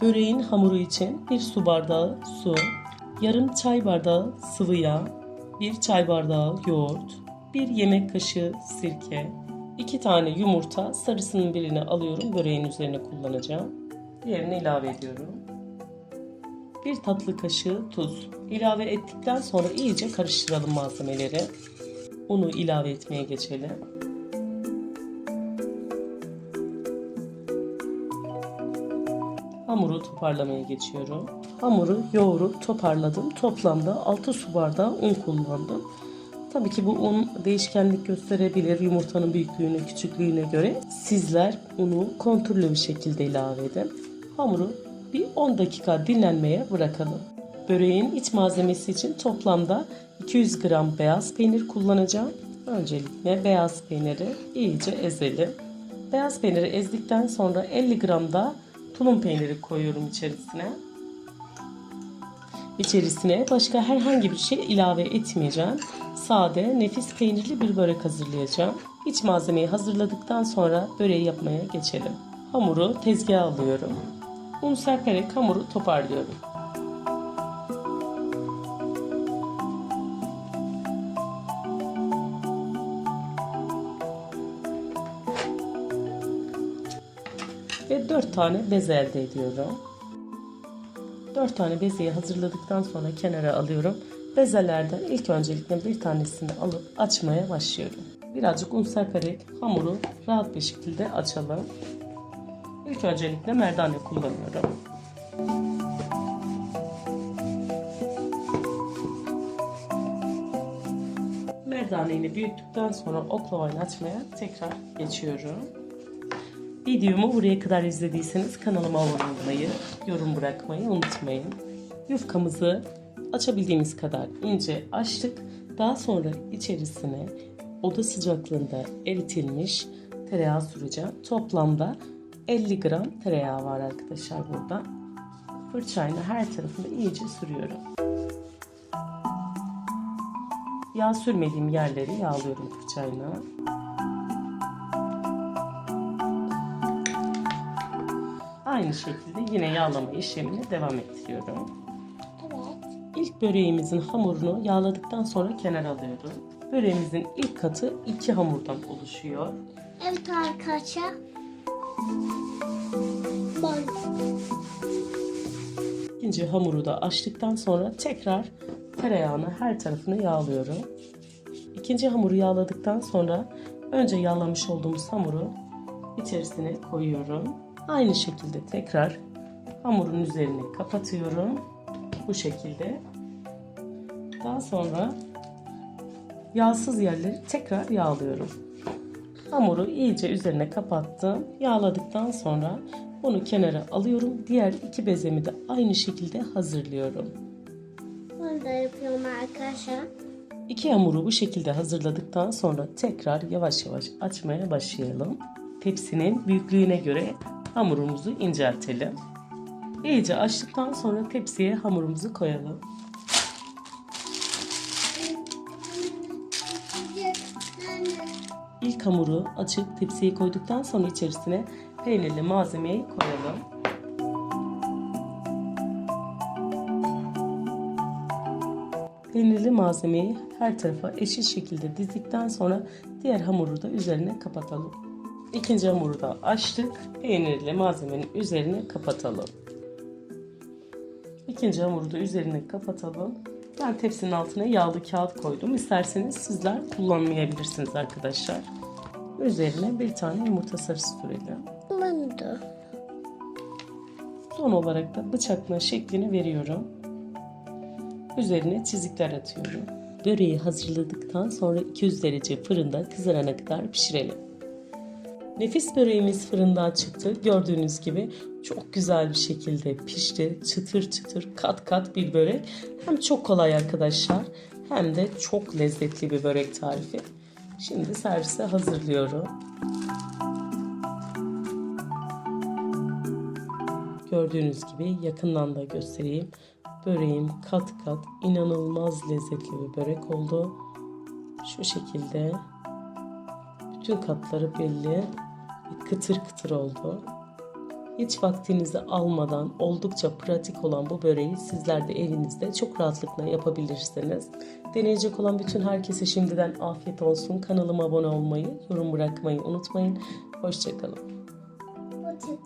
Böreğin hamuru için 1 su bardağı su, yarım çay bardağı sıvı yağ, 1 çay bardağı yoğurt, 1 yemek kaşığı sirke, 2 tane yumurta sarısının birini alıyorum böreğin üzerine kullanacağım. Diğerini ilave ediyorum. 1 tatlı kaşığı tuz. İlave ettikten sonra iyice karıştıralım malzemeleri. Unu ilave etmeye geçelim. Hamuru toparlamaya geçiyorum. Hamuru yoğurup toparladım. Toplamda 6 su bardağı un kullandım. Tabii ki bu un değişkenlik gösterebilir yumurtanın büyüklüğüne, küçüklüğüne göre. Sizler unu kontrollü bir şekilde ilave edin. Hamuru bir 10 dakika dinlenmeye bırakalım. Böreğin iç malzemesi için toplamda 200 gram beyaz peynir kullanacağım. Öncelikle beyaz peyniri iyice ezelim. Beyaz peyniri ezdikten sonra 50 gram da tulum peyniri koyuyorum içerisine. İçerisine başka herhangi bir şey ilave etmeyeceğim. Sade, nefis peynirli bir börek hazırlayacağım. İç malzemeyi hazırladıktan sonra böreği yapmaya geçelim. Hamuru tezgaha alıyorum. Un serperek hamuru toparlıyorum. Ve 4 tane bez elde ediyorum. 4 tane bezeyi hazırladıktan sonra kenara alıyorum. Bezelerden ilk öncelikle bir tanesini alıp açmaya başlıyorum. Birazcık un serperek hamuru rahat bir şekilde açalım. İlk öncelikle merdane kullanıyorum. Merdaneyi büyüttükten sonra oklavayla açmaya tekrar geçiyorum. Videomu buraya kadar izlediyseniz kanalıma abone olmayı, yorum bırakmayı unutmayın. Yufkamızı açabildiğimiz kadar ince açtık. Daha sonra içerisine oda sıcaklığında eritilmiş tereyağı süreceğim. Toplamda 50 gram tereyağı var arkadaşlar burada. Fırçayla her tarafını iyice sürüyorum. Yağ sürmediğim yerleri yağlıyorum fırçayla. Aynı şekilde yine yağlama işlemine devam ettiriyorum. Evet. İlk böreğimizin hamurunu yağladıktan sonra kenara alıyorum. Böreğimizin ilk katı iki hamurdan oluşuyor. Evet arkadaşlar. İkinci hamuru da açtıktan sonra tekrar tereyağını her tarafını yağlıyorum. İkinci hamuru yağladıktan sonra önce yağlamış olduğumuz hamuru içerisine koyuyorum. Aynı şekilde tekrar hamurun üzerine kapatıyorum. Bu şekilde. Daha sonra yağsız yerleri tekrar yağlıyorum. Hamuru iyice üzerine kapattım. Yağladıktan sonra onu kenara alıyorum. Diğer iki bezemi de aynı şekilde hazırlıyorum. bunu da yapıyorum arkadaşlar. İki hamuru bu şekilde hazırladıktan sonra tekrar yavaş yavaş açmaya başlayalım. Tepsinin büyüklüğüne göre hamurumuzu inceltelim. İyice açtıktan sonra tepsiye hamurumuzu koyalım. İlk hamuru açıp tepsiye koyduktan sonra içerisine peynirli malzemeyi koyalım. Peynirli malzemeyi her tarafa eşit şekilde dizdikten sonra diğer hamuru da üzerine kapatalım. İkinci hamuru da açtık. Peynirli malzemenin üzerine kapatalım. İkinci hamuru da üzerine kapatalım. Ben tepsinin altına yağlı kağıt koydum. İsterseniz sizler kullanmayabilirsiniz arkadaşlar. Üzerine bir tane yumurta sarısı sürelim. Da. Son olarak da bıçakla şeklini veriyorum. Üzerine çizikler atıyorum. Böreği hazırladıktan sonra 200 derece fırında kızarana kadar pişirelim. Nefis böreğimiz fırından çıktı. Gördüğünüz gibi çok güzel bir şekilde pişti. Çıtır çıtır kat kat bir börek. Hem çok kolay arkadaşlar hem de çok lezzetli bir börek tarifi. Şimdi servise hazırlıyorum. Gördüğünüz gibi yakından da göstereyim. Böreğim kat kat inanılmaz lezzetli bir börek oldu. Şu şekilde bütün katları belli. Kıtır kıtır oldu. Hiç vaktinizi almadan oldukça pratik olan bu böreği sizler de evinizde çok rahatlıkla yapabilirsiniz. Deneyecek olan bütün herkese şimdiden afiyet olsun. Kanalıma abone olmayı, yorum bırakmayı unutmayın. Hoşçakalın. Çıktı.